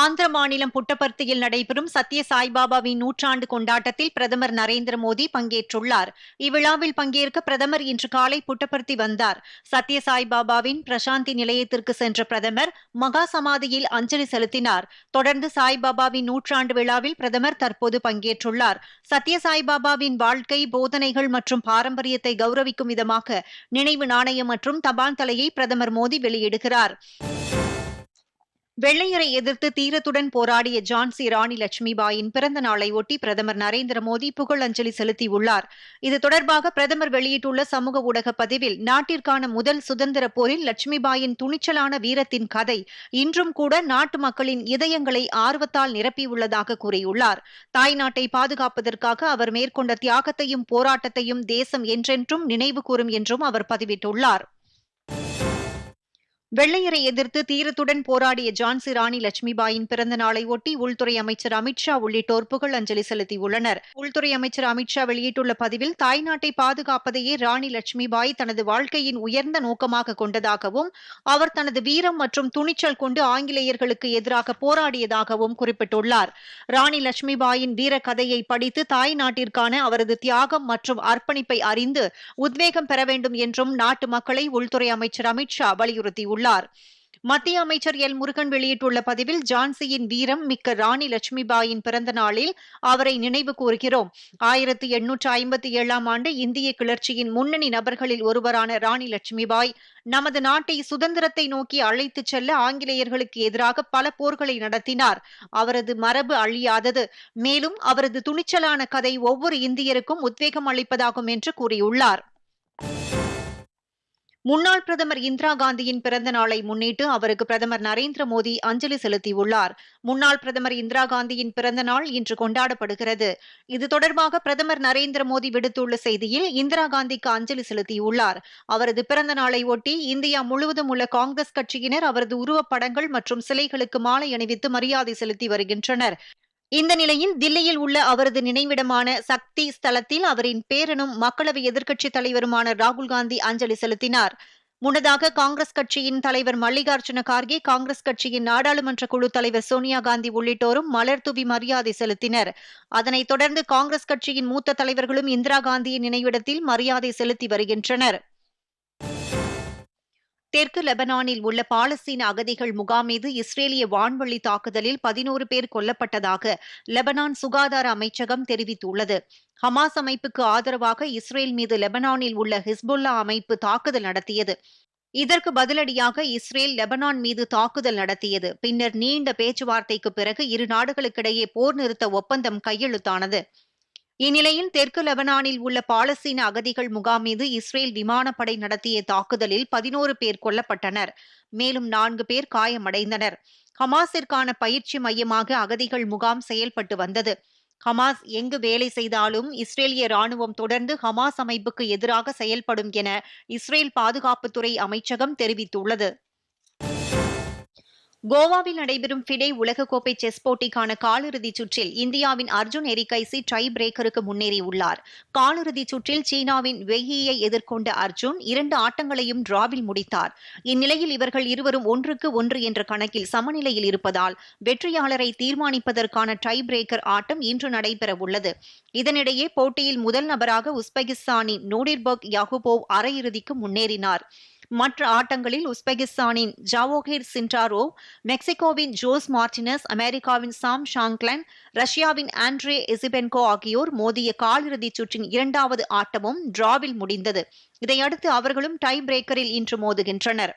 ஆந்திர மாநிலம் புட்டபர்த்தியில் நடைபெறும் சத்ய சாய்பாபாவின் நூற்றாண்டு கொண்டாட்டத்தில் பிரதமர் நரேந்திர மோடி பங்கேற்றுள்ளார். இவ்விழாவில் பங்கேற்க பிரதமர் இன்று காலை புட்டபர்த்தி வந்தார். சத்ய சாய்பாபாவின் பிரசாந்தி நிலையத்திற்கு சென்ற பிரதமர் மகா சமாதியில் அஞ்சலி செலுத்தினார். தொடர்ந்து சாய்பாபாவின் நூற்றாண்டு விழாவில் பிரதமர் தற்போது பங்கேற்றுள்ளார். சத்ய சாய்பாபாவின் வாழ்க்கை போதனைகள் மற்றும் பாரம்பரியத்தை கௌரவிக்கும் விதமாக நினைவு நாணயம் மற்றும் தபால் தலையை பிரதமர் மோடி வெளியிடுகிறார். வெள்ளையரை எதிர்த்து தீரத்துடன் போராடிய ஜான்சி ராணி லட்சுமிபாயின் பிறந்த நாளை ஒட்டி பிரதமர் நரேந்திர மோடி புகழஞ்சலி செலுத்தியுள்ளார். இது தொடர்பாக பிரதமர் வெளியிட்டுள்ள சமூக ஊடக பதிவில் நாட்டிற்கான முதல் சுதந்திர போரில் லட்சுமிபாயின் துணிச்சலான வீரத்தின் கதை இன்றும் கூட நாட்டு மக்களின் இதயங்களை ஆர்வத்தால் நிரப்பியுள்ளதாக கூறியுள்ளார். தாய் நாட்டை பாதுகாப்பதற்காக அவர் மேற்கொண்ட தியாகத்தையும் போராட்டத்தையும் தேசம் என்றென்றும் நினைவு கூறும் என்றும் அவர் பதிவிட்டுள்ளார். வெள்ளையரை எதிர்த்து தீரத்துடன் போராடிய ஜான்சி ராணி லட்சுமிபாயின் பிறந்த நாளை ஒட்டி உள்துறை அமைச்சர் அமித்ஷா உள்ளிட்டோர் புகழ் அஞ்சலி செலுத்தியுள்ளனர். உள்துறை அமைச்சர் அமித்ஷா வெளியிட்டுள்ள பதிவில் தாய்நாட்டை பாதுகாப்பதையே ராணி லட்சுமிபாய் தனது வாழ்க்கையின் உயர்ந்த நோக்கமாக கொண்டதாகவும் அவர் தனது வீரம் மற்றும் துணிச்சல் கொண்டு ஆங்கிலேயர்களுக்கு எதிராக போராடியதாகவும் குறிப்பிட்டுள்ளார். ராணி லட்சுமிபாயின் வீர கதையை படித்து தாய் நாட்டிற்கான அவரது தியாகம் மற்றும் அர்ப்பணிப்பை அறிந்து உத்வேகம் பெற வேண்டும் என்றும் நாட்டு மக்களை உள்துறை அமைச்சர் அமித்ஷா வலியுறுத்தியுள்ளார். உள்ளார் மத்திய அமைச்சர் எல். முருகன் வெளியிட்டுள்ள பதிவில் ஜான்சியின் வீரம் மிக்க ராணி லட்சுமிபாயின் பிறந்த நாளில் அவரை நினைவு கூறுகிறோம். ஆயிரத்தி எண்ணூற்று ஐம்பத்தி ஏழாம் ஆண்டு இந்திய கிளர்ச்சியின் முன்னணி நபர்களில் ஒருவரான ராணி லட்சுமிபாய் நமது நாட்டை சுதந்திரத்தை நோக்கி அழைத்துச் செல்ல ஆங்கிலேயர்களுக்கு எதிராக பல போர்களை நடத்தினார். அவரது மரபு அழியாதது. மேலும் அவரது துணிச்சலான கதை ஒவ்வொரு இந்தியருக்கும் உத்வேகம் அளிப்பதாகும் என்று கூறியுள்ளார். முன்னாள் பிரதமர் இந்திரா காந்தியின் பிறந்த நாளை முன்னிட்டு அவருக்கு பிரதமர் நரேந்திர மோடி அஞ்சலி செலுத்தியுள்ளார். முன்னாள் பிரதமர் இந்திரா காந்தியின் பிறந்த நாள் இன்று கொண்டாடப்படுகிறது. இது தொடர்பாக பிரதமர் நரேந்திர மோடி விடுத்துள்ள செய்தியில் இந்திரா காந்திக்கு அஞ்சலி செலுத்தியுள்ளார். அவரது பிறந்த நாளை ஒட்டி இந்தியா முழுவதும் உள்ள காங்கிரஸ் கட்சியினர் அவரது உருவப்படங்கள் மற்றும் சிலைகளுக்கு மாலை அணிவித்து மரியாதை செலுத்தி வருகின்றனர். இந்த நிலையில் தில்லியில் உள்ள அவரது நினைவிடமான சக்தி ஸ்தலத்தில் அவரின் பேரனும் மக்களவை எதிர்க்கட்சித் தலைவருமான ராகுல் காந்தி அஞ்சலி செலுத்தினார். முன்னதாக காங்கிரஸ் கட்சியின் தலைவர் மல்லிகார்ஜுன கார்கே காங்கிரஸ் கட்சியின் நாடாளுமன்ற குழு தலைவர் சோனியா காந்தி உள்ளிட்டோரும் மலர் தூவி மரியாதை செலுத்தினர். அதனைத் தொடர்ந்து காங்கிரஸ் கட்சியின் மூத்த தலைவர்களும் இந்திரா காந்தியின் நினைவிடத்தில் மரியாதை செலுத்தி வருகின்றனர். தெற்கு லெபனானில் உள்ள பாலஸ்தீன அகதிகள் முகாம் மீது இஸ்ரேலிய வான்வழி தாக்குதலில் பதினோரு பேர் கொல்லப்பட்டதாக லெபனான் சுகாதார அமைச்சகம் தெரிவித்துள்ளது. ஹமாஸ் அமைப்புக்கு ஆதரவாக இஸ்ரேல் மீது லெபனானில் உள்ள ஹிஸ்புல்லா அமைப்பு தாக்குதல் நடத்தியது. இதற்கு பதிலடியாக இஸ்ரேல் லெபனான் மீது தாக்குதல் நடத்தியது. பின்னர் நீண்ட பேச்சுவார்த்தைக்கு பிறகு இரு நாடுகளுக்கிடையே போர் நிறுத்த ஒப்பந்தம் கையெழுத்தானது. இந்நிலையில் தெற்கு லெபனானில் உள்ள பாலஸ்தீன அகதிகள் முகாம் மீது இஸ்ரேல் விமானப்படை நடத்திய தாக்குதலில் பதினோரு பேர் கொல்லப்பட்டனர். மேலும் நான்கு பேர் காயமடைந்தனர். ஹமாஸிற்கான பயிற்சி மையமாக அகதிகள் முகாம் செயல்பட்டு வந்தது. ஹமாஸ் எங்கு வேலை செய்தாலும் இஸ்ரேலிய ராணுவம் தொடர்ந்து ஹமாஸ் அமைப்புக்கு எதிராக செயல்படும் என இஸ்ரேல் பாதுகாப்புத்துறை அமைச்சகம் தெரிவித்துள்ளது. கோவாவில் நடைபெறும் ஃபிடே உலகக்கோப்பை செஸ் போட்டிக்கான காலிறுதிச் சுற்றில் இந்தியாவின் அர்ஜுன் எரிகைசி டை பிரேக்கருக்கு முன்னேறியுள்ளார். காலிறுதிச் சுற்றில் சீனாவின் வெய்யியை எதிர்கொண்ட அர்ஜுன் இரண்டு ஆட்டங்களையும் டிராவில் முடித்தார். இந்நிலையில் இவர்கள் இருவரும் ஒன்றுக்கு ஒன்று என்ற கணக்கில் சமநிலையில் இருப்பதால் வெற்றியாளரை தீர்மானிப்பதற்கான டை பிரேக்கர் ஆட்டம் இன்று நடைபெறவுள்ளது. இதனிடையே போட்டியில் முதல் நபராக உஸ்பெகிஸ்தானின் நோடிர்பர்க் யாகுபோவ் அரையிறுதிக்கு முன்னேறினார். மற்ற ஆட்டங்களில் உஸ்பெகிஸ்தானின் ஜாவோகிர் சின்டாரோ மெக்சிகோவின் ஜோஸ் மார்டினஸ் அமெரிக்காவின் சாம் ஷாங்க்லன் ரஷ்யாவின் ஆண்ட்ரே எசிபென்கோ ஆகியோர் மோதிய காலிறுதிச் சுற்றின் இரண்டாவது ஆட்டமும் டிராவில் முடிந்தது. இதையடுத்து அவர்களும் டை பிரேக்கரில் இன்று மோதுகின்றனர்.